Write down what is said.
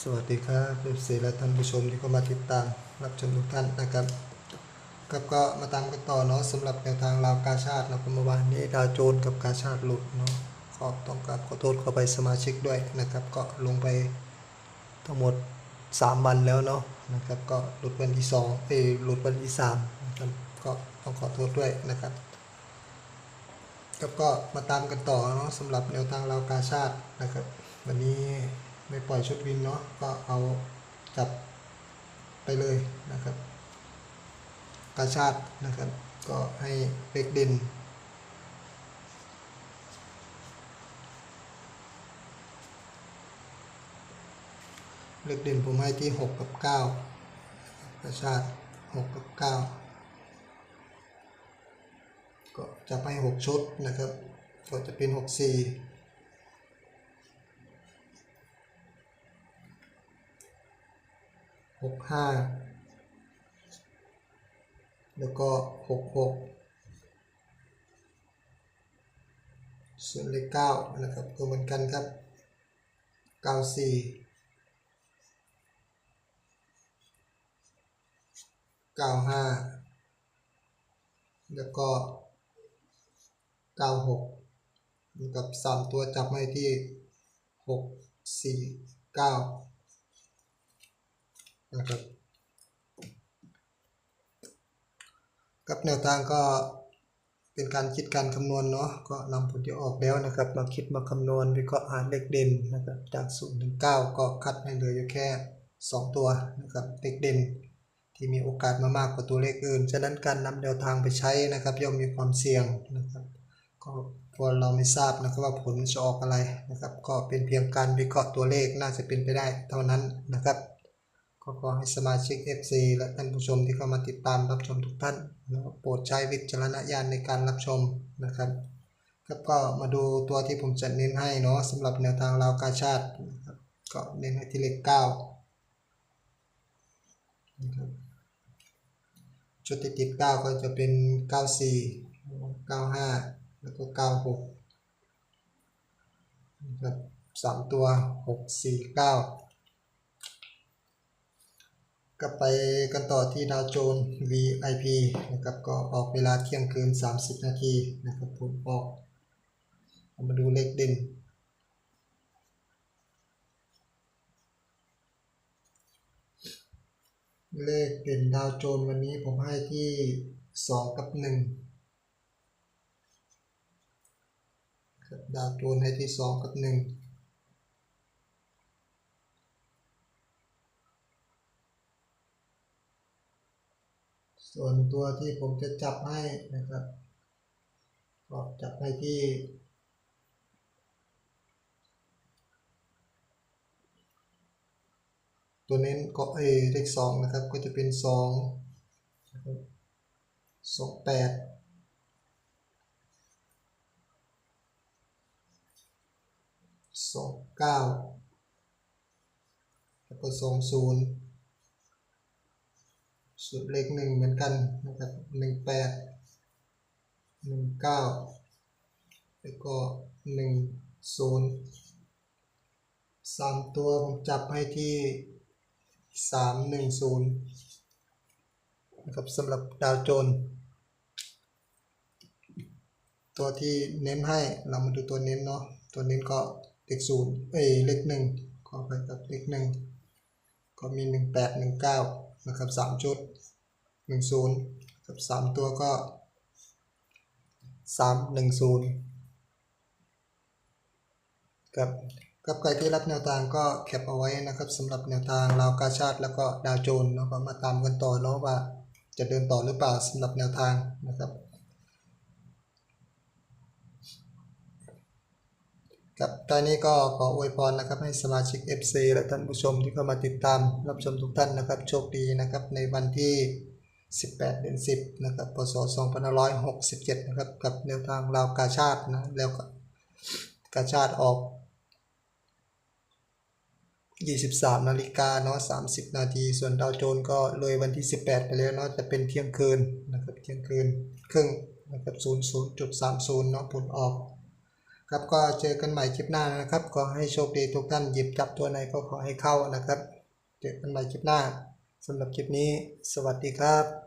สวัสดีครับเอฟซีและท่านผู้ชมที่เข้ามาติดตามรับชมทุกท่านนะครับครับก็มาตามกันต่อเนาะสำหรับแนวทางราวกาชาตินะเมื่อวานนี้ดาวโจนกับกาชาติหลุดเนาะขอต้องการขอโทษเข้าไปสมาชิกด้วยนะครับ ก็ลงไปทั้งหมด 3 วันแล้วเนาะนะครับ ก็หลุดวันที่2เอยหลุดวันที่3นะครับก็ต้องขอโทษด้วยนะครับครับก็มาตามกันต่อเนาะสำหรับแนวทางราวกาชาตินะครับ วันนี้ ปล่อยชุดวินเนาะก็เอาจับไปเลยนะครับกาชาตินะครับ ก็ให้เล็กเด่นเล็กเด่นผมให้ที่ 6 กับ 9กาชาติ6กับ 9 ก็จะไป 6 ชุดนะครับ ก็จะเป็น 6 หกห้าแล้วก็หกหกส่วนเลขเก้านะครับก็เหมือนกันครับเก้าสี่เก้าห้าแล้วก็เก้าหกกับสามตัวจับให้ที่หกสี่เก้า นะครับกับแนวทางก็เป็นการคิดการคำนวณเนาะก็นำผลที่ออกแล้วนะครับ มาคิดมาคำนวณวิเคราะห์หาเลขเด่นนะครับจาก0ถึง9ก็คัดให้เหลืออยู่แค่ 2 ตัวนะครับเลขเด่นที่มีโอกาสมามากกว่าตัวเลขอื่น ฉะนั้นการนำแนวทางไปใช้นะครับ ย่อมมีความเสี่ยงนะครับก็พราะเราไม่ทราบนะครับว่าผลจะออกอะไรนะครับ ก็เป็นเพียงการวิเคราะห์ตัวเลขน่าจะเป็นไปได้เท่านั้นนะครับ ก็ขอให้สมาชิก FC และท่านผู้ชมที่เข้ามาติดตามรับชมทุกท่านนะโปรดใช้วิจารณญาณในการรับชมนะครับครับก็มาดูตัวที่ผมจะเน้นให้เนาะสำหรับแนวทางราวกาชาตินะครับก็เน้นให้ที่เลข9นะครับชุดที่ติด9ก็จะเป็น94 95แล้วก็96นะครับสามตัว6 4 9กลั บไปกันต่อที่ดาวโจน VIP นะครับก็ออกเวลาเที่ยงคืน 30 นาทีนะครับผมออกามาดูเลขเด่น เลขเด่นดาวโจนวันนี้ผมให้ที่ 2 กับ1ดาวโจนให้ที่ 2 กับ 1 ส่วนตัวที่ผมจะจับให้นะครับก็จับให้ที่ตัวเน้นก็เอเลขสองนะครับก็จะเป็นสองสองแปดสองเก้าแล้วก็สองศูนย์ สูตรเลขหนึ่งเหมือนกันนะครับหนึ่งแปดหนึ่งเก้าแล้วก็หนึ่งศูนย์สามตัวผมจับให้ที่สามหนึ่งศูนย์นะครับสำหรับดาวโจน ตัวที่เน้นให้เรามาดูตัวเน้นเนาะตัวเน้นก็เลขศูนย์เอ้ยเลขหนึ่งขอไปกับเลขหนึ่ง ก็มีหนึ่งแปดหนึ่งเก้านะครับสามชุดหนึ่งศูนย์กับสามตัวก็สามหนึ่งศูนย์กับกับใครที่รับแนวทางก็แคปเอาไว้นะครับสำหรับแนวทางราวกาชาติแล้วก็ดาวโจนส์เนาะก็มาตามกันต่อเนาะว่าจะเดินต่อหรือเปล่าสำหรับแนวทางนะครับ กับตอนนี้ก็ขออวยพรนะครับให้สมาชิก FC และท่านผู้ชมที่เข้ามาติดตามรับชมทุกท่านนะครับ โชคดีนะครับในวันที่ 18 เดือน 10 นะครับ พศ 2567 นะครับ กับแนวทางราวกาชาตินะแล้วก็กาชาติออก 23 นาฬิกาเนาะ 30 นาที ส่วนดาวโจนส์ก็เลยวันที่ 18 ไปแล้วเนาะ จะเป็นเที่ยงคืนนะครับ เที่ยงคืนครึ่งนะครับ 00.30 เนาะผลออก ครับก็เจอกันใหม่คลิปหน้านะครับ ขอให้โชคดีทุกท่านหยิบจับตัวไหนก็ขอให้เข้านะครับ เจอกันใหม่คลิปหน้าสำหรับคลิปนี้ สวัสดีครับ